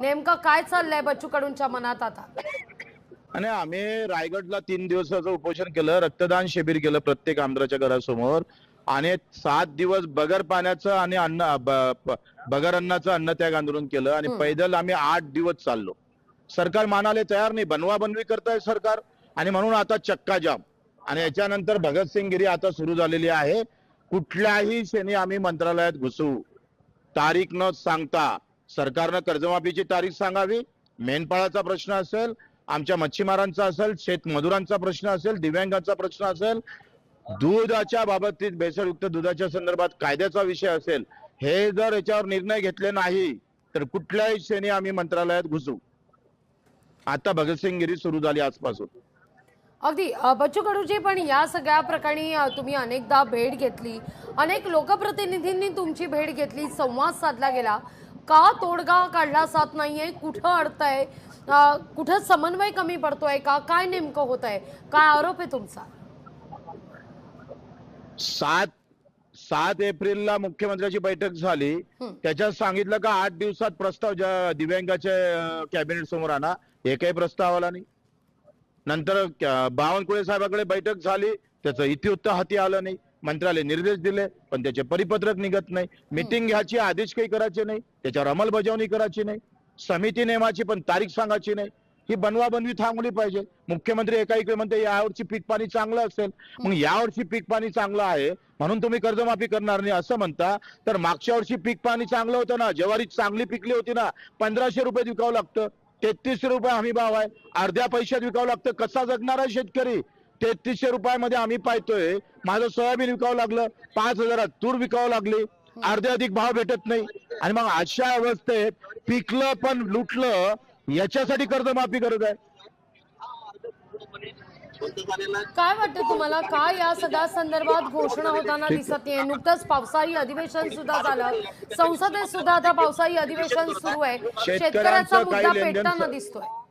नेमकं काय चाललंय बच्चू कडूंच्या मनात आता? आणि आम्ही रायगडला तीन दिवसाचं उपोषण केलं रक्तदान शिबिर केलं प्रत्येक आमदाराच्या घरासमोर. आणि सात दिवस बगर पाण्याचं आणि अन्न बगर अन्नाचं अन्नत्याग आंदोलन केलं आणि. पैदल आम्ही आठ दिवस चाललो. सरकार मानाले तयार नाही बनवा बनवी करताय सरकार. आणि म्हणून आता चक्का जाम. आणि याच्यानंतर भगतसिंग गिरी आता सुरू झालेली आहे. कुठल्याही क्षणी आम्ही मंत्रालयात घुसू. तारीख न सांगता सरकारनं कर्जमाफीची तारीख सांगावी. मेनपाळाचा प्रश्न असेल आमच्या मच्छीमारांचा असेल शेतमजुरांचा प्रश्न असेल दिव्यांगांचा प्रश्न असेल दुधाच्या बाबतीत भेसळयुक्त दुधाच्या संदर्भात कायद्याचा विषय असेल हे जर याच्यावर निर्णय घेतले नाही तर कुठल्याही क्षणी आम्ही मंत्रालयात घुसू. आता भगतसिंग गिरी सुरू झाली आजपासून. अगदी बच्चू कडूजी पण या सगळ्या प्रकरणी तुम्ही अनेकदा भेट घेतली. अनेक लोकप्रतिनिधींनी तुमची भेट घेतली संवाद साधला गेला. का तोडगा काढला जात नाहीये? कुठं अडतंय? कुठं समन्वय कमी पडतोय का? काय नेमकं होत आहे काय आरोप आहे तुमचा? सात सात एप्रिलला मुख्यमंत्र्याची बैठक झाली. त्याच्यात सांगितलं का आठ दिवसात प्रस्ताव ज्या दिव्यांगाच्या कॅबिनेट समोर आणा. एकही प्रस्ताव आला नाही. नंतर बावनकुळे साहेबाकडे बैठक झाली. त्याचं इतिवृत्त हाती आलं नाही. मंत्र्यालय निर्देश दिले पण त्याचे परिपत्रक निघत नाही. मिटिंग घ्यायची आदेश काही करायचे नाही. त्याच्यावर अंमलबजावणी करायची नाही. समिती नेमाची पण तारीख सांगायची नाही. ही बनवा बनवी थांबली पाहिजे. मुख्यमंत्री एका इकडे म्हणते यावर्षी पीक पाणी चांगलं असेल. मग यावर्षी पीक पाणी चांगलं आहे म्हणून तुम्ही कर्जमाफी करणार नाही असं म्हणता. तर मागच्या वर्षी पीक पाणी चांगलं होतं ना ज्वारी चांगली पिकली होती ना पंधराशे रुपये विकावं लागतं. तेहतीसशे रुपये हमी भाव आहे. अर्ध्या पैशात विकावं लागतं. कसा जगणार आहे शेतकरी? तेहतीसशे रुपयामध्ये आम्ही पाहतोय. माझं सोयाबीन विकावं लागलं. पाच हजारात तूर विकावं लागली. अर्धे अधिक भाव भेटत नाही. आणि मग अशा अवस्थेत पिकलं पण लुटलं याच्यासाठी कर्जमाफी करत आहे. काय वाटतं तुम्हाला? काय या सगळ्या संदर्भात घोषणा होताना दिसत नाहीये? नुकतंच पावसाळी अधिवेशन सुद्धा झालं. संसदेत सुद्धा आता पावसाळी अधिवेशन सुरू आहे. शेतकऱ्याचा मुद्दा पेटताना दिसतोय.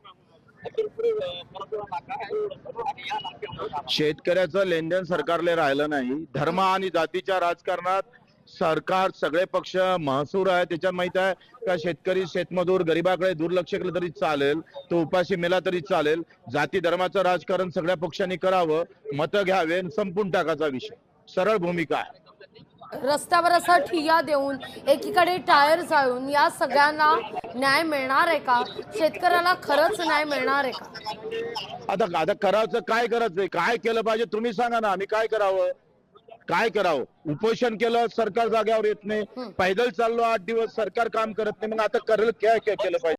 शेतकऱ्याचं लेनदेन सरकारले राहिलं नाही. धर्म आणि जातीच्या राजकारणात सरकार सगळे पक्ष महसूर आहे. त्याच्यात माहीत आहे का शेतकरी शेतमजूर गरीबाकडे दुर्लक्ष केलं तरी चालेल तो उपाशी मेला तरी चालेल. जाती धर्माचं राजकारण सगळ्या पक्षांनी करावं मतं घ्यावे आणि संपून टाकायचा विषय. सरळ भूमिका आहे. रस्त्यावर असा ठिया देऊन एकीकडे टायर जाळून या सगळ्यांना न्याय मिळणार आहे का? शेतकऱ्याला खरंच न्याय मिळणार आहे का? आता आता करायचं काय करायचंय काय केलं पाहिजे तुम्ही सांगा ना. आम्ही काय करावं? काय करावं? उपोषण केलं सरकार जाग्यावर येत नाही. पैदल चाललो आठ दिवस सरकार काम करत नाही. मग आता करेल काय काय केलं पाहिजे?